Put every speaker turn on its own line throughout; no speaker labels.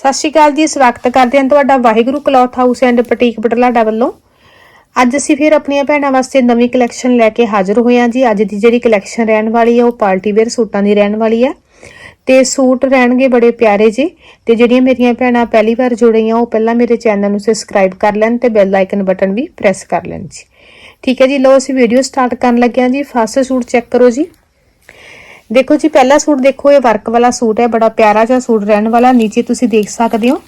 ਸਤਿ ਸ਼੍ਰੀ ਅਕਾਲ ਜੀ, ਸਵਾਗਤ ਕਰਦੇ ਹਾਂ ਤੁਹਾਡਾ Waheguru cloth house and boutique Budhlada ਵੱਲੋਂ ਅੱਜ ਅਸੀਂ ਫਿਰ ਆਪਣੀਆਂ ਭੈਣਾਂ ਵਾਸਤੇ ਨਵੀਂ ਕਲੈਕਸ਼ਨ ਲੈ ਕੇ ਹਾਜ਼ਰ ਹੋਏ ਹਾਂ ਜੀ। ਅੱਜ ਦੀ ਜਿਹੜੀ ਕਲੈਕਸ਼ਨ ਰਹਿਣ ਵਾਲੀ ਹੈ ਉਹ ਪਾਰਟੀ ਵੇਅਰ ਸੂਟਾਂ ਦੀ ਰਹਿਣ ਵਾਲੀ ਹੈ ਤੇ ਸੂਟ ਰਹਿਣਗੇ ਬੜੇ ਪਿਆਰੇ ਜੀ। ਤੇ ਜਿਹੜੀਆਂ ਮੇਰੀਆਂ ਭੈਣਾਂ ਪਹਿਲੀ ਵਾਰ ਜੁੜੀਆਂ ਉਹ ਪਹਿਲਾਂ ਮੇਰੇ ਚੈਨਲ ਨੂੰ ਸਬਸਕ੍ਰਾਈਬ ਕਰ ਲੈਣ ਤੇ ਬੈਲ ਆਈਕਨ ਬਟਨ ਵੀ ਪ੍ਰੈਸ ਕਰ ਲੈਣ ਜੀ। ਠੀਕ ਹੈ ਜੀ, ਲਓ ਅਸੀਂ ਵੀਡੀਓ ਸਟਾਰਟ ਕਰਨ ਲੱਗੇ ਹਾਂ ਜੀ। ਫਸਟ ਸੂਟ ਚੈੱਕ ਕਰੋ ਜੀ। ਦੇਖੋ ਜੀ, ਪਹਿਲਾ ਸੂਟ ਦੇਖੋ, ਇਹ ਵਰਕ ਵਾਲਾ ਸੂਟ ਹੈ, ਬੜਾ ਪਿਆਰਾ ਜਿਹਾ ਸੂਟ ਰਹਿਣ ਵਾਲਾ, ਨੀਚੇ ਤੁਸੀਂ ਦੇਖ ਸਕਦੇ ਹੋ।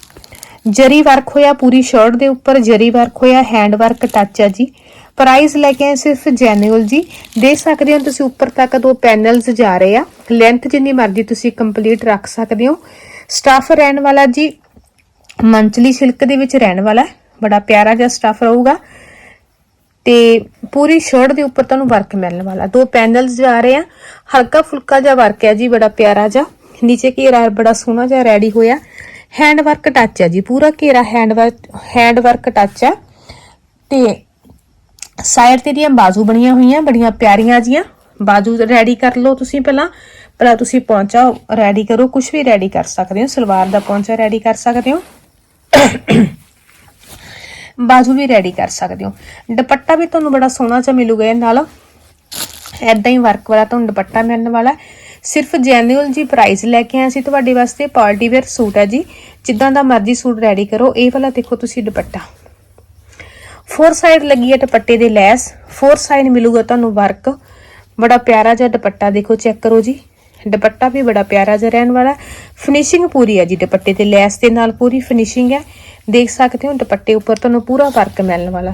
ਜਰੀ ਵਰਕ ਹੋਇਆ ਪੂਰੀ ਸ਼ਰਟ ਦੇ ਉੱਪਰ, ਜਰੀ ਵਰਕ ਹੋਇਆ ਹੈਂਡ ਵਰਕ ਟੱਚ ਹੈ ਜੀ। ਪ੍ਰਾਈਸ ਲੈ ਕੇ ਆਏ ਸਿਰਫ ਜੈਨੂਅਲ ਜੀ। ਦੇਖ ਸਕਦੇ ਹੋ ਤੁਸੀਂ, ਉੱਪਰ ਤੱਕ ਦੋ ਪੈਨਲਸ ਜਾ ਰਹੇ ਆ। ਲੈਂਥ ਜਿੰਨੀ ਮਰਜ਼ੀ ਤੁਸੀਂ ਕੰਪਲੀਟ ਰੱਖ ਸਕਦੇ ਹੋ। ਸਟਾਫ ਰਹਿਣ ਵਾਲਾ ਜੀ ਮੰਚਲੀ ਸਿਲਕ ਦੇ ਵਿੱਚ ਰਹਿਣ ਵਾਲਾ ਬੜਾ ਪਿਆਰਾ ਜਿਹਾ ਸਟਾਫ ਰਹੂਗਾ। ਤੇ ਪੂਰੀ ਸ਼ਰਟ ਦੇ ਉੱਪਰ ਤੁਹਾਨੂੰ ਵਰਕ ਮਿਲਣ ਵਾਲਾ। ਦੋ ਪੈਨਲਸ ਜਾ ਰਹੇ ਆ। ਹਲਕਾ ਫੁਲਕਾ ਜਿਹਾ ਵਰਕ ਹੈ ਜੀ, ਬੜਾ ਪਿਆਰਾ ਜਿਹਾ। ਨੀਚੇ ਘੇਰਾ ਬੜਾ ਸੋਹਣਾ ਜਿਹਾ ਰੈਡੀ ਹੋਇਆ। ਹੈਂਡ ਵਰਕ ਟੱਚ ਹੈ ਜੀ, ਪੂਰਾ ਘੇਰਾ hand work hand work touch ਹੈ। ਤੇ ਸਾਈਡ ਤੇ ਦੀਆਂ ਬਾਜ਼ੂ ਬਣੀਆਂ ਹੋਈਆਂ, ਬੜੀਆਂ ਪਿਆਰੀਆਂ ਜੀਆਂ। ਬਾਜ਼ੂ ਰੈਡੀ ਕਰ ਲਓ ਤੁਸੀਂ ਪਹਿਲਾਂ। ਪਹਿਲਾਂ ਤੁਸੀਂ ਪੌਂਚਾ ਰੈਡੀ ਕਰੋ ਕੁਝ ਵੀ ਰੈਡੀ ਕਰ ਸਕਦੇ ਹੋ। ਸਲਵਾਰ ਦਾ ਪੌਂਚਾ ਰੈਡੀ ਕਰ ਸਕਦੇ ਹੋ। ਬਾਜੂ ਵੀ ਰੈਡੀ ਕਰ ਸਕਦੇ ਹੋ। ਦੁਪੱਟਾ ਵੀ ਤੁਹਾਨੂੰ ਬੜਾ ਸੋਹਣਾ ਜਿਹਾ ਮਿਲੂਗਾ ਇਹ ਨਾਲ। ਐਦਾਂ ਹੀ ਵਰਕ ਵਾਲਾ ਤੁਹਾਨੂੰ ਦੁਪੱਟਾ ਮਿਲਣ ਵਾਲਾ ਸਿਰਫ ਜੈਨੂਅਲ ਜੀ ਪ੍ਰਾਈਸ ਲੈ ਕੇ ਆਏ ਸੀ, ਤੁਹਾਡੇ ਵਾਸਤੇ ਪਾਰਟੀ ਵੇਅਰ ਸੂਟ ਹੈ ਜੀ। ਜਿੱਦਾਂ ਦਾ ਮਰਜ਼ੀ ਸੂਟ ਰੈਡੀ ਕਰੋ, ਇਹ ਵਾਲਾ ਦੇਖੋ ਤੁਸੀਂ ਦੁਪੱਟਾ। ਫੋਰ ਸਾਈਡ ਲੱਗੀ ਹੈ ਦੁਪੱਟੇ ਦੇ ਲੈਸ। ਫੋਰ ਸਾਈਡ ਮਿਲੂਗਾ ਤੁਹਾਨੂੰ ਵਰਕ ਬੜਾ ਪਿਆਰਾ ਜਿਹਾ ਦੁਪੱਟਾ ਦੇਖੋ ਚੈੱਕ ਕਰੋ ਜੀ। ਦੁਪੱਟਾ ਵੀ ਬੜਾ ਪਿਆਰਾ ਜਿਹਾ ਰਹਿਣ ਵਾਲਾ। ਫਿਨਿਸ਼ਿੰਗ ਪੂਰੀ ਹੈ ਜੀ, ਦੁਪੱਟੇ ਤੇ ਲੈਸ ਦੇ ਨਾਲ ਪੂਰੀ ਫਿਨਿਸ਼ਿੰਗ ਹੈ ਦੇਖ ਸਕਦੇ ਹੋ ਦੁਪੱਟੇ ਉੱਪਰ ਤੁਹਾਨੂੰ ਪੂਰਾ ਵਰਕ ਮਿਲਣ ਵਾਲਾ।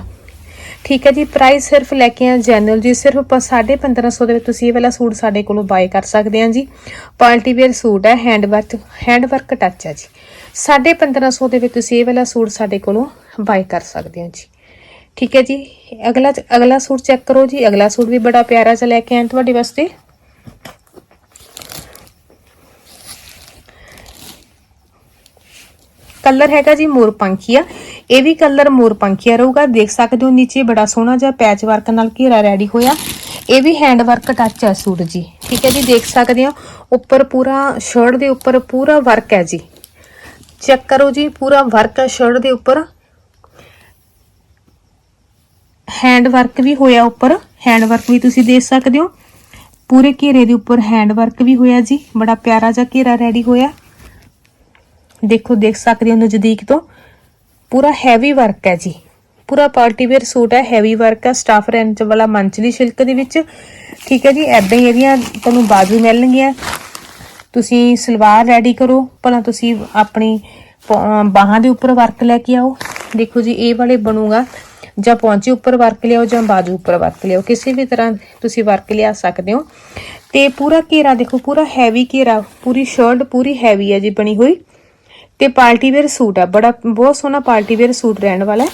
ਠੀਕ ਹੈ ਜੀ ਪ੍ਰਾਈਸ ਸਿਰਫ ਲੈ ਕੇ ਆ ਜੈਨੂਅਲ ਜੀ। ਸਿਰਫ ਪ- 1550 ਦੇ ਵਿੱਚ ਤੁਸੀਂ ਇਹ ਵਾਲਾ ਸੂਟ ਸਾਡੇ ਕੋਲੋਂ ਬਾਏ ਕਰ ਸਕਦੇ ਆ ਜੀ। ਪਾਰਟੀ ਵੇਅਰ ਸੂਟ ਹੈ hand work hand work touch ਹੈ ਜੀ 1550 ਦੇ ਵਿੱਚ ਤੁਸੀਂ ਇਹ ਵਾਲਾ ਸੂਟ ਸਾਡੇ ਕੋਲੋਂ ਬਾਏ ਕਰ ਸਕਦੇ ਹੋ ਜੀ। ਠੀਕ ਹੈ ਜੀ, ਅਗਲਾ ਅਗਲਾ ਸੂਟ ਚੈੱਕ ਕਰੋ ਜੀ। ਅਗਲਾ ਸੂਟ ਵੀ ਬੜਾ ਪਿਆਰਾ ਜਿਹਾ ਲੈ ਕੇ ਆਏ ਤੁਹਾਡੇ ਵਾਸਤੇ। ਕਲਰ ਹੈਗਾ ਜੀ ਮੋਰ ਪੰਖੀਆ। ਇਹ ਵੀ ਕਲਰ ਮੋਰ ਪੰਖੀਆ ਰਹੂਗਾ। ਦੇਖ ਸਕਦੇ ਹੋ ਨੀਚੇ ਬੜਾ ਸੋਹਣਾ ਜਿਹਾ ਪੈਚ ਵਰਕ ਨਾਲ ਘੇਰਾ ਰੈਡੀ ਹੋਇਆ। ਇਹ ਵੀ ਹੈਂਡ ਵਰਕ ਟੱਚ ਹੈ ਸੂਟ ਜੀ। ਠੀਕ ਹੈ ਜੀ, ਦੇਖ ਸਕਦੇ ਹੋ। ਉੱਪਰ ਪੂਰਾ ਸ਼ਰਟ ਦੇ ਉੱਪਰ ਪੂਰਾ ਵਰਕ ਹੈ ਜੀ। ਚੈੱਕ ਕਰੋ ਜੀ, ਪੂਰਾ ਵਰਕ ਹੈ ਸ਼ਰਟ ਦੇ ਉੱਪਰ। ਹੈਂਡ ਵਰਕ ਵੀ ਹੋਇਆ ਉੱਪਰ। ਹੈਂਡ ਵਰਕ ਵੀ ਤੁਸੀਂ ਦੇਖ ਸਕਦੇ ਹੋ। ਪੂਰੇ ਘੇਰੇ ਦੇ ਉੱਪਰ ਹੈਂਡ ਵਰਕ ਵੀ ਹੋਇਆ ਜੀ। ਬੜਾ ਪਿਆਰਾ ਜਿਹਾ ਘੇਰਾ ਰੈਡੀ ਹੋਇਆ। ਦੇਖੋ, ਦੇਖ ਸਕਦੇ ਹੋ ਨਜ਼ਦੀਕ ਤੋਂ। ਪੂਰਾ ਹੈਵੀ ਵਰਕ ਹੈ ਜੀ। ਪੂਰਾ ਪਾਰਟੀ ਵੇਅਰ ਸੂਟ ਹੈ ਹੈਵੀ ਵਰਕ ਹੈ ਸਟਾਫ ਰੈਂਚ ਵਾਲਾ ਮੰਚਲੀ ਸਿਲਕ ਦੇ ਵਿੱਚ। ਠੀਕ ਹੈ ਜੀ ਐਦਾਂ ਹੀ ਇਹਦੀਆਂ ਤੁਹਾਨੂੰ ਬਾਜੂ ਮਿਲਣਗੀਆਂ। ਤੁਸੀਂ ਸਲਵਾਰ ਰੈਡੀ ਕਰੋ, ਭਲਾ ਤੁਸੀਂ ਆਪਣੀ ਪ- ਬਾਹਾਂ ਦੇ ਉੱਪਰ ਵਰਕ ਲੈ ਕੇ ਆਓ। ਦੇਖੋ ਜੀ, ਇਹ ਵਾਲੇ ਬਣੂਗਾ। ਜਾਂ ਪੌਂਚੇ ਉੱਪਰ ਵਰਕ ਲਿਆਓ, ਜਾਂ ਬਾਜੂ ਉੱਪਰ ਵਰਕ ਲਿਆਓ। ਕਿਸੇ ਵੀ ਤਰ੍ਹਾਂ ਤੁਸੀਂ ਵਰਕ ਲਿਆ ਸਕਦੇ ਹੋ। ਤੇ ਪੂਰਾ ਘੇਰਾ ਦੇਖੋ, ਪੂਰਾ ਹੈਵੀ ਘੇਰਾ, ਪੂਰੀ ਸ਼ਰਟ ਪੂਰੀ ਹੈਵੀ ਹੈ ਜੀ, ਬਣੀ ਹੋਈ। ਤੇ ਪਾਰਟੀ ਵੇਅਰ ਸੂਟ ਆ। ਬੜਾ, ਬਹੁਤ ਸੋਹਣਾ ਪਾਰਟੀ ਵੇਅਰ ਸੂਟ ਰਹਿਣ ਵਾਲਾ ਹੈ।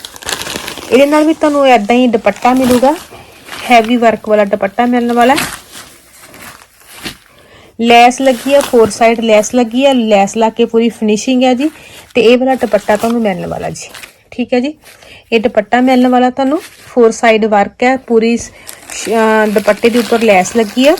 ਇਹਦੇ ਨਾਲ ਵੀ ਤੁਹਾਨੂੰ ਐਦਾਂ ਹੀ ਦੁਪੱਟਾ ਮਿਲੂਗਾ। ਹੈਵੀ ਵਰਕ ਵਾਲਾ ਦੁਪੱਟਾ ਮਿਲਣ ਵਾਲਾ ਲੈਸ ਲੱਗੀ ਆ ਫੋਰ ਸਾਈਡ ਲੈਸ ਲੱਗੀ ਆ, ਲੈਸ ਲਾ ਕੇ ਪੂਰੀ ਫਿਨਿਸ਼ਿੰਗ ਹੈ ਜੀ। ਤੇ ਇਹ ਵਾਲਾ ਦੁਪੱਟਾ ਤੁਹਾਨੂੰ ਮਿਲਣ ਵਾਲਾ ਜੀ। ਠੀਕ ਹੈ ਜੀ? ਇਹ ਦੁਪੱਟਾ ਮਿਲਣ ਵਾਲਾ ਤੁਹਾਨੂੰ। ਫੋਰ ਸਾਈਡ ਵਰਕ ਹੈ, ਪੂਰੀ ਦੁਪੱਟੇ ਦੇ ਉੱਪਰ ਲੈਸ ਲੱਗੀ ਆ।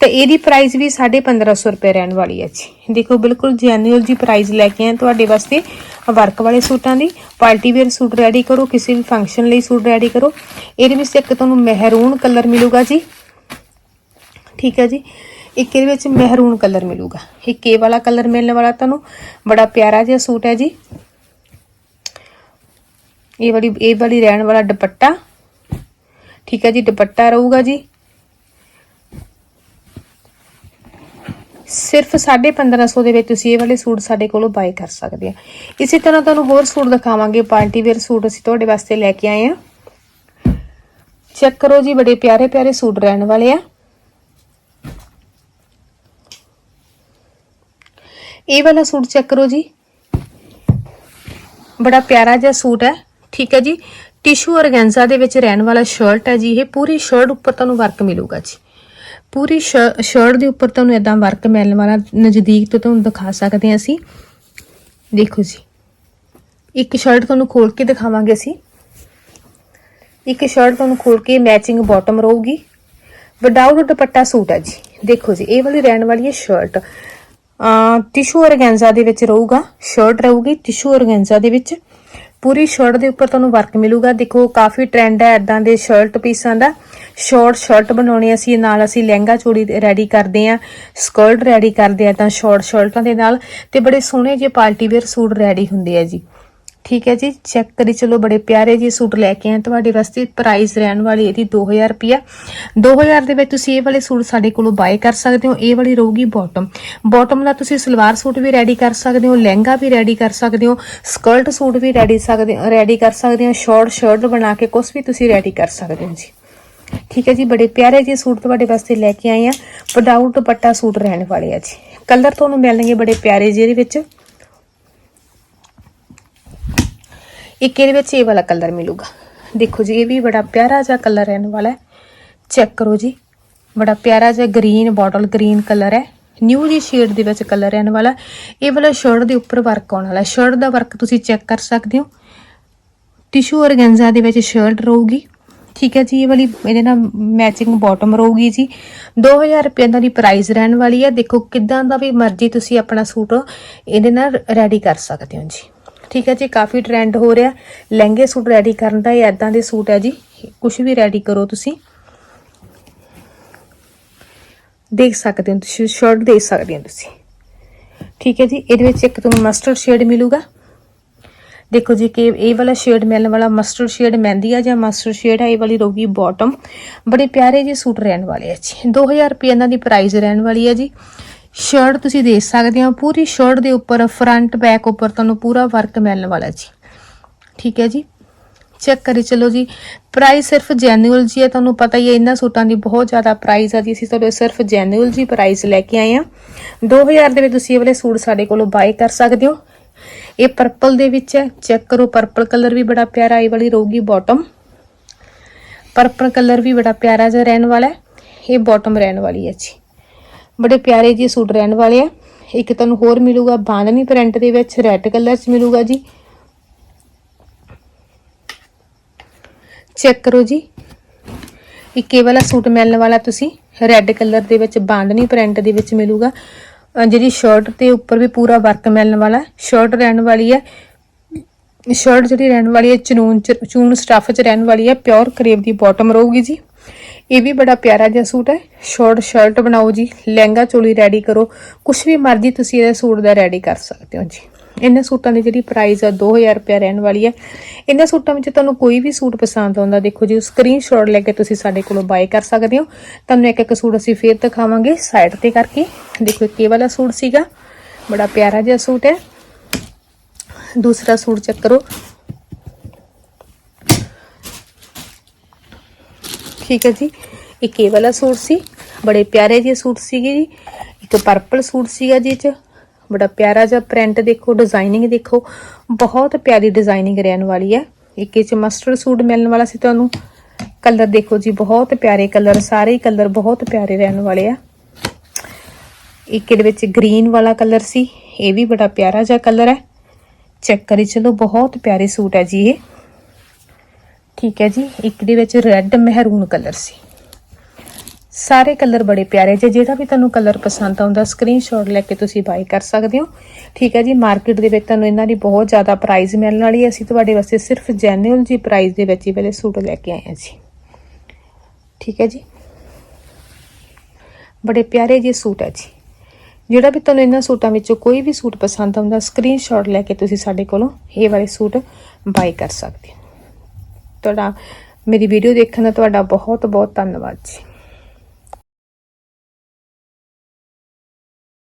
ਤੇ ਇਹਦੀ ਪ੍ਰਾਈਸ ਵੀ 1550 ਰੁਪਏ ਰਹਿਣ ਵਾਲੀ ਹੈ ਜੀ। ਦੇਖੋ, ਬਿਲਕੁਲ ਜੈਨੂਅਲ ਜੀ ਪ੍ਰਾਈਸ ਲੈ ਕੇ ਆਏ ਤੁਹਾਡੇ ਵਾਸਤੇ ਵਰਕ ਵਾਲੇ ਸੂਟਾਂ ਦੀ। ਪਾਰਟੀ ਵੇਅਰ ਸੂਟ ਰੈਡੀ ਕਰੋ, ਕਿਸੇ ਵੀ ਫੰਕਸ਼ਨ ਲਈ ਸੂਟ ਰੈਡੀ ਕਰੋ। ਇਹਦੇ ਵਿੱਚ ਇੱਕ ਤੁਹਾਨੂੰ ਮਹਿਰੂਨ ਕਲਰ ਮਿਲੂਗਾ ਜੀ। ਠੀਕ ਹੈ ਜੀ। ਇੱਕ ਇਹਦੇ ਵਿੱਚ ਮਹਿਰੂਨ ਕਲਰ ਮਿਲੂਗਾ। ਇੱਕ ਇਹ ਵਾਲਾ ਕਲਰ ਮਿਲਣ ਵਾਲਾ ਤੁਹਾਨੂੰ ਬੜਾ ਪਿਆਰਾ ਜਿਹਾ ਸੂਟ ਹੈ ਜੀ। ਇਹ ਵਾਲੀ ਇਹ ਵਾਲੀ ਰਹਿਣ ਵਾਲਾ ਦੁਪੱਟਾ। ਠੀਕ ਹੈ ਜੀ, ਦੁਪੱਟਾ ਰਹੂਗਾ ਜੀ। ਸਿਰਫ 1550 ਦੇ ਵਿੱਚ ਤੁਸੀਂ ਇਹ ਵਾਲੇ ਸੂਟ ਸਾਡੇ ਕੋਲੋਂ ਬਾਏ ਕਰ ਸਕਦੇ ਆ। ਇਸੇ ਤਰ੍ਹਾਂ ਤੁਹਾਨੂੰ ਹੋਰ ਸੂਟ ਦਿਖਾਵਾਂਗੇ, ਪਾਰਟੀ ਵੇਅਰ ਸੂਟ ਅਸੀਂ ਤੁਹਾਡੇ ਵਾਸਤੇ ਲੈ ਕੇ ਆਏ ਆ। ਚੈੱਕ ਕਰੋ ਜੀ, ਬੜੇ ਪਿਆਰੇ ਪਿਆਰੇ ਸੂਟ ਰਹਿਣ ਵਾਲੇ ਆ। ਇਹ ਵਾਲਾ ਸੂਟ ਚੈੱਕ ਕਰੋ ਜੀ। ਬੜਾ ਪਿਆਰਾ ਜਿਹਾ ਸੂਟ ਹੈ। ਠੀਕ ਹੈ ਜੀ। ਟਿਸ਼ੂ ਔਰਗੈਂਜ਼ਾ ਦੇ ਵਿੱਚ ਰਹਿਣ ਵਾਲਾ ਸ਼ਰਟ ਹੈ ਜੀ। ਇਹ ਪੂਰੀ ਸ਼ਰਟ ਉੱਪਰ ਤੁਹਾਨੂੰ ਵਰਕ ਮਿਲੂਗਾ ਜੀ। ਪੂਰੀ ਸ਼ਰਟ ਦੇ ਉੱਪਰ ਤੁਹਾਨੂੰ ਇਦਾਂ ਵਰਕ ਮਿਲਣ ਵਾਲਾ ਨਜ਼ਦੀਕ ਤੋਂ ਤੁਹਾਨੂੰ ਦਿਖਾ ਸਕਦੇ ਹਾਂ ਅਸੀਂ। ਦੇਖੋ ਜੀ। ਇੱਕ ਸ਼ਰਟ ਤੁਹਾਨੂੰ ਖੋਲ ਕੇ ਦਿਖਾਵਾਂਗੇ ਅਸੀਂ। ਇੱਕ ਸ਼ਰਟ ਤੁਹਾਨੂੰ ਖੋਲ ਕੇ ਮੈਚਿੰਗ ਬਾਟਮ ਰਹੂਗੀ। ਵਿਦਆਊਟ ਦੁਪੱਟਾ ਸੂਟ ਹੈ ਜੀ। ਦੇਖੋ ਜੀ, ਇਹ ਵਾਲੀ ਰਹਿਣ ਵਾਲੀ ਹੈ ਸ਼ਰਟ ਟਿਸ਼ੂ ਔਰਗੈਂਜ਼ਾ ਦੇ ਵਿੱਚ ਰਹੂਗਾ। ਸ਼ਰਟ ਰਹੂਗੀ ਟਿਸ਼ੂ ਔਰਗੈਂਜ਼ਾ ਦੇ ਵਿੱਚ। ਪੂਰੀ ਸ਼ਰਟ ਦੇ ਉੱਪਰ ਤੁਹਾਨੂੰ ਵਰਕ ਮਿਲੂਗਾ। ਦੇਖੋ, ਕਾਫੀ ਟ੍ਰੈਂਡ ਹੈ ਇਦਾਂ ਦੇ ਸ਼ਰਟ ਪੀਸਾਂ ਦਾ। ਸ਼ਾਰਟ ਸ਼ਰਟ ਬਣਾਉਣੀ ਅਸੀਂ, ਨਾਲ ਅਸੀਂ ਲਹਿੰਗਾ ਚੋੜੀ ਰੈਡੀ ਕਰਦੇ ਆ ਸਕਰਟ ਰੈਡੀ ਕਰਦੇ ਆ ਤਾਂ ਸ਼ਾਰਟ ਸ਼ਰਟਾਂ ਦੇ ਨਾਲ। ਤੇ ਬੜੇ ਸੋਹਣੇ ਜਿਹੇ ਪਾਰਟੀ ਵੇਅਰ ਸੂਟ ਰੈਡੀ ਹੁੰਦੇ ਆ ਜੀ। ਠੀਕ ਹੈ ਜੀ ਚੈੱਕ ਕਰੀ ਚਲੋ ਬੜੇ ਪਿਆਰੇ ਜੀ ਸੂਟ ਲੈ ਕੇ ਆਏ ਤੁਹਾਡੇ ਵਾਸਤੇ ਪ੍ਰਾਈਸ ਰਹਿਣ ਵਾਲੀ ਇਹਦੀ 2000 ਰੁਪਿਆ 2000 ਦੇ ਵਿੱਚ ਤੁਸੀਂ ਇਹ ਵਾਲੇ ਸੂਟ ਸਾਡੇ ਕੋਲੋਂ ਬਾਏ ਕਰ ਸਕਦੇ ਹੋ, ਇਹ ਵਾਲੀ ਰਹੂਗੀ ਬਾਟਮ ਬਾਟਮ ਦਾ ਤੁਸੀਂ ਸਲਵਾਰ ਸੂਟ ਵੀ ਰੈਡੀ ਕਰ ਸਕਦੇ ਹੋ, ਲਹਿੰਗਾ ਵੀ ਰੈਡੀ ਕਰ ਸਕਦੇ ਹੋ ਸਕਰਟ ਸੂਟ ਵੀ ਰੈਡੀ ਸਕਦੇ ਰੈਡੀ ਕਰ ਸਕਦੇ ਹੋ ਸ਼ਾਰਟ ਸ਼ਰਟ ਬਣਾ ਕੇ ਕੁਝ ਵੀ ਤੁਸੀਂ ਰੈਡੀ ਕਰ ਸਕਦੇ ਹੋ ਜੀ। ਠੀਕ ਹੈ ਜੀ, ਬੜੇ ਪਿਆਰੇ ਜੀ ਸੂਟ ਤੁਹਾਡੇ ਵਾਸਤੇ ਲੈ ਕੇ ਆਏ ਆ। ਵਿਦਆਊਟ ਦੁਪੱਟਾ ਸੂਟ ਰਹਿਣ ਵਾਲੇ ਆ ਜੀ। ਕਲਰ ਤੁਹਾਨੂੰ ਮਿਲਣਗੇ ਬੜੇ ਪਿਆਰੇ ਜਿਹੇ ਵਿੱਚ। ਇੱਕ ਇਹਦੇ ਵਿੱਚ ਇਹ ਵਾਲਾ ਕਲਰ ਮਿਲੂਗਾ। ਦੇਖੋ ਜੀ, ਇਹ ਵੀ ਬੜਾ ਪਿਆਰਾ ਜਿਹਾ ਕਲਰ ਰਹਿਣ ਵਾਲਾ ਹੈ। ਚੈੱਕ ਕਰੋ ਜੀ। ਬੜਾ ਪਿਆਰਾ ਜਿਹਾ ਗ੍ਰੀਨ ਬੋਟਲ ਗ੍ਰੀਨ ਕਲਰ ਹੈ। ਨਿਊ ਜੀ ਸ਼ੇਡ ਦੇ ਵਿੱਚ ਕਲਰ ਰਹਿਣ ਵਾਲਾ ਇਹ ਵਾਲਾ ਸ਼ਰਟ ਦੇ ਉੱਪਰ ਵਰਕ ਆਉਣ ਵਾਲਾ ਸ਼ਰਟ ਦਾ ਵਰਕ ਤੁਸੀਂ ਚੈੱਕ ਕਰ ਸਕਦੇ ਹੋ। ਟਿਸ਼ੂ ਔਰਗੈਂਜ਼ਾ ਦੇ ਵਿੱਚ ਸ਼ਰਟ ਰਹੂਗੀ। ਠੀਕ ਹੈ ਜੀ, ਇਹ ਵਾਲੀ ਇਹਦੇ ਨਾਲ ਮੈਚਿੰਗ ਬਾਟਮ ਰਹੂਗੀ ਜੀ। 2000 ਰੁਪਏ ਦਾ ਦੀ ਪ੍ਰਾਈਸ ਰਹਿਣ ਵਾਲੀ ਹੈ। ਦੇਖੋ ਕਿਦਾਂ ਦਾ ਵੀ ਮਰਜ਼ੀ ਤੁਸੀਂ ਆਪਣਾ ਸੂਟ ਇਹਦੇ ਨਾਲ ਰੈਡੀ ਕਰ ਸਕਦੇ ਹੋ ਜੀ। ਠੀਕ ਹੈ ਜੀ, ਕਾਫੀ ਟ੍ਰੈਂਡ ਹੋ ਰਿਹਾ। ਲਹਿੰਗੇ ਸੂਟ ਰੈਡੀ ਕਰਨ ਦਾ ਇਹ ਐਦਾਂ ਦੇ ਸੂਟ ਹੈ ਜੀ? ਕੁਝ ਵੀ ਰੈਡੀ ਕਰੋ ਤੁਸੀਂ। ਦੇਖ ਸਕਦੇ ਹੋ ਤੁਸੀਂ ਸ਼ਰਟ ਦੇਖ ਸਕਦੇ ਹੋ ਤੁਸੀਂ। ਠੀਕ ਹੈ ਜੀ, ਇਹਦੇ ਵਿੱਚ ਇੱਕ ਤੁਹਾਨੂੰ ਮਸਟਰਡ ਸ਼ੇਡ ਮਿਲੂਗਾ। ਦੇਖੋ ਜੀ, ਕਿ ਇਹ ਵਾਲਾ ਸ਼ੇਡ ਮਿਲਣ ਵਾਲਾ ਮਸਟਰਡ ਸ਼ੇਡ ਮਹਿੰਦੀ ਆ ਜਾਂ ਮਸਟਰਡ ਸ਼ੇਡ ਹੈ ਇਹ ਵਾਲੀ ਰਹੂਗੀ ਬਾਟਮ ਬੜੇ ਪਿਆਰੇ ਜਿਹੇ ਸੂਟ ਰਹਿਣ ਵਾਲੇ ਆ ਜੀ। 2000 ਰੁਪਏ ਇਹਨਾਂ ਦੀ ਪ੍ਰਾਈਸ ਰਹਿਣ ਵਾਲੀ ਹੈ ਜੀ। ਸ਼ਰਟ ਤੁਸੀਂ ਦੇਖ ਸਕਦੇ ਹੋ, ਪੂਰੀ ਸ਼ਰਟ ਦੇ ਉੱਪਰ ਫਰੰਟ ਬੈਕ ਉੱਪਰ ਤੁਹਾਨੂੰ ਪੂਰਾ ਵਰਕ ਮਿਲਣ ਵਾਲਾ ਜੀ। ਠੀਕ ਹੈ ਜੀ? ਚੈੱਕ ਕਰੀ ਚਲੋ ਜੀ। ਪ੍ਰਾਈਸ ਸਿਰਫ ਜੈਨੂਅਲ ਜੀ ਹੈ, ਤੁਹਾਨੂੰ ਪਤਾ ਹੀ ਹੈ, ਇਹਨਾਂ ਸੂਟਾਂ ਦੀ ਬਹੁਤ ਜ਼ਿਆਦਾ ਪ੍ਰਾਈਸ ਆ ਜੀ। ਅਸੀਂ ਤੁਹਾਡੇ ਸਿਰਫ ਜੈਨੂਅਲ ਜੀ ਪ੍ਰਾਈਸ ਲੈ ਕੇ ਆਏ ਆ 2000 ਦੇ ਵਿੱਚ ਤੁਸੀਂ ਇਹ ਵਾਲੇ ਸੂਟ ਸਾਡੇ ਕੋਲੋਂ ਬਾਏ ਕਰ ਸਕਦੇ ਹੋ। ਇਹ ਪਰਪਲ ਦੇ ਵਿੱਚ ਹੈ। ਚੈੱਕ ਕਰੋ ਪਰਪਲ ਕਲਰ ਵੀ ਬੜਾ ਪਿਆਰਾ, ਇਹ ਵਾਲੀ ਰਹੂਗੀ ਬਾਟਮ ਪਰਪਲ ਕਲਰ ਵੀ ਬੜਾ ਪਿਆਰਾ ਜਿਹਾ ਰਹਿਣ ਵਾਲਾ ਹੈ। ਇਹ ਬਾਟਮ ਰਹਿਣ ਵਾਲੀ ਹੈ ਜੀ। ਬੜੇ ਪਿਆਰੇ ਜੀ ਸੂਟ ਰਹਿਣ ਵਾਲੇ ਆ। ਇੱਕ ਤੁਹਾਨੂੰ ਹੋਰ ਮਿਲੂਗਾ ਬਾਂਦਨੀ ਪ੍ਰਿੰਟ ਦੇ ਵਿੱਚ ਰੈੱਡ ਕਲਰ 'ਚ ਮਿਲੂਗਾ ਜੀ। ਚੈੱਕ ਕਰੋ ਜੀ। ਇੱਕ ਇਹ ਵਾਲਾ ਸੂਟ ਮਿਲਣ ਵਾਲਾ ਤੁਸੀਂ ਰੈੱਡ ਕਲਰ ਦੇ ਵਿੱਚ ਬਾਂਦਨੀ ਪ੍ਰਿੰਟ ਦੇ ਵਿੱਚ ਮਿਲੂਗਾ। ਜਿਹੜੀ ਸ਼ਰਟ ਤੇ ਉੱਪਰ ਵੀ ਪੂਰਾ ਵਰਕ ਮਿਲਣ ਵਾਲਾ ਸ਼ਰਟ ਰਹਿਣ ਵਾਲੀ ਹੈ। ਸ਼ਰਟ ਜਿਹੜੀ ਰਹਿਣ ਵਾਲੀ ਹੈ, ਚਨੂਨ ਚ ਚੂਨ ਸਟਫ ਚ ਰਹਿਣ ਵਾਲੀ ਹੈ ਪਿਓਰ ਕਰੇਵ ਦੀ ਬਾਟਮ ਰਹੂਗੀ ਜੀ। ਇਹ ਵੀ ਬੜਾ ਪਿਆਰਾ ਜਿਹਾ ਸੂਟ ਹੈ। ਸ਼ਾਰਟ ਸ਼ਰਟ ਬਣਾਓ ਜੀ। ਲਹਿੰਗਾ ਚੋਲੀ ਰੈਡੀ ਕਰੋ। ਕੁਝ ਵੀ ਮਰਜ਼ੀ ਤੁਸੀਂ ਇਹਦੇ ਸੂਟ ਦਾ ਰੈਡੀ ਕਰ ਸਕਦੇ ਹੋ ਜੀ। ਇਹਨਾਂ ਸੂਟਾਂ ਦੀ ਜਿਹੜੀ ਪ੍ਰਾਈਸ ਆ 2000 ਰੁਪਏ ਰਹਿਣ ਵਾਲੀ ਹੈ। ਇਹਨਾਂ ਸੂਟਾਂ ਵਿੱਚ ਤੁਹਾਨੂੰ ਕੋਈ ਵੀ ਸੂਟ ਪਸੰਦ ਆਉਂਦਾ, ਦੇਖੋ ਜੀ ਸਕਰੀਨਸ਼ਾਟ ਲੈ ਕੇ ਤੁਸੀਂ ਸਾਡੇ ਕੋਲੋਂ ਬਾਏ ਕਰ ਸਕਦੇ ਹੋ। ਤੁਹਾਨੂੰ ਇੱਕ ਇੱਕ ਸੂਟ ਅਸੀਂ ਫੇਰ ਦਿਖਾਵਾਂਗੇ ਸਾਈਡ ਤੇ ਕਰਕੇ। ਦੇਖੋ ਇੱਕ ਇਹ ਵਾਲਾ ਸੂਟ ਸੀਗਾ। ਬੜਾ ਪਿਆਰਾ ਜਿਹਾ ਸੂਟ ਹੈ। ਦੂਸਰਾ ਸੂਟ ਚੈੱਕ ਕਰੋ। ਠੀਕ ਹੈ ਜੀ। ਇੱਕ ਇਹ ਵਾਲਾ ਸੂਟ ਸੀ, ਬੜੇ ਪਿਆਰੇ ਜਿਹੇ ਸੂਟ ਸੀਗੇ ਜੀ। ਇੱਕ ਪਰਪਲ ਸੂਟ ਸੀਗਾ ਜੀ ਇਹ ਚ। ਬੜਾ ਪਿਆਰਾ ਜਿਹਾ ਪ੍ਰਿੰਟ ਦੇਖੋ ਡਿਜ਼ਾਈਨਿੰਗ ਦੇਖੋ। ਬਹੁਤ ਪਿਆਰੀ ਡਿਜ਼ਾਈਨਿੰਗ ਰਹਿਣ ਵਾਲੀ ਹੈ। ਇੱਕ ਇਹ ਚ ਮਸਟਰਡ ਸੂਟ ਮਿਲਣ ਵਾਲਾ ਸੀ ਤੁਹਾਨੂੰ। ਕਲਰ ਦੇਖੋ ਜੀ, ਬਹੁਤ ਪਿਆਰੇ ਕਲਰ ਸਾਰੇ ਕਲਰ ਬਹੁਤ ਪਿਆਰੇ ਰਹਿਣ ਵਾਲੇ ਆ। ਇੱਕ ਇਹਦੇ ਵਿੱਚ ਗ੍ਰੀਨ ਵਾਲਾ ਕਲਰ ਸੀ। ਇਹ ਵੀ ਬੜਾ ਪਿਆਰਾ ਜਿਹਾ ਕਲਰ ਹੈ। ਚੈੱਕ ਕਰੀ ਚਲੋ, ਬਹੁਤ ਪਿਆਰੇ ਸੂਟ ਹੈ ਜੀ ਇਹ। ਠੀਕ ਹੈ ਜੀ। ਇੱਕ ਦੇ ਵਿੱਚ ਰੈੱਡ ਮਹਿਰੂਨ ਕਲਰ ਸੀ। ਸਾਰੇ ਕਲਰ ਬੜੇ ਪਿਆਰੇ ਜੇ। ਜਿਹੜਾ ਵੀ ਤੁਹਾਨੂੰ ਕਲਰ ਪਸੰਦ ਆਉਂਦਾ ਸਕਰੀਨਸ਼ਾਟ ਲੈ ਕੇ ਤੁਸੀਂ ਬਾਈ ਕਰ ਸਕਦੇ ਹੋ। ਠੀਕ ਹੈ ਜੀ ਮਾਰਕੀਟ ਦੇ ਵਿੱਚ ਤੁਹਾਨੂੰ ਇਹਨਾਂ ਦੀ ਬਹੁਤ ਜ਼ਿਆਦਾ ਪ੍ਰਾਈਸ ਮਿਲਣ ਵਾਲੀ ਹੈ। ਅਸੀਂ ਤੁਹਾਡੇ ਵਾਸਤੇ ਸਿਰਫ ਜੈਨੂਅਲ ਜੀ ਪ੍ਰਾਈਸ ਦੇ ਵਿੱਚ ਹੀ ਵਾਲੇ ਸੂਟ ਲੈ ਕੇ ਆਏ ਹਾਂ ਜੀ। ਠੀਕ ਹੈ ਜੀ। ਬੜੇ ਪਿਆਰੇ ਜਿਹੇ ਸੂਟ ਹੈ ਜੀ। ਜਿਹੜਾ ਵੀ ਤੁਹਾਨੂੰ ਇਹਨਾਂ ਸੂਟਾਂ ਵਿੱਚੋਂ ਕੋਈ ਵੀ ਸੂਟ ਪਸੰਦ ਆਉਂਦਾ ਸਕਰੀਨਸ਼ਾਟ ਲੈ ਕੇ ਤੁਸੀਂ ਸਾਡੇ ਕੋਲੋਂ ਇਹ ਵਾਲੇ ਸੂਟ ਬਾਈ ਕਰ ਸਕਦੇ ਹੋ। ਤੁਹਾਡਾ ਮੇਰੀ ਵੀਡੀਓ ਦੇਖਣ ਦਾ ਤੁਹਾਡਾ ਬਹੁਤ ਬਹੁਤ ਧੰਨਵਾਦ ਜੀ।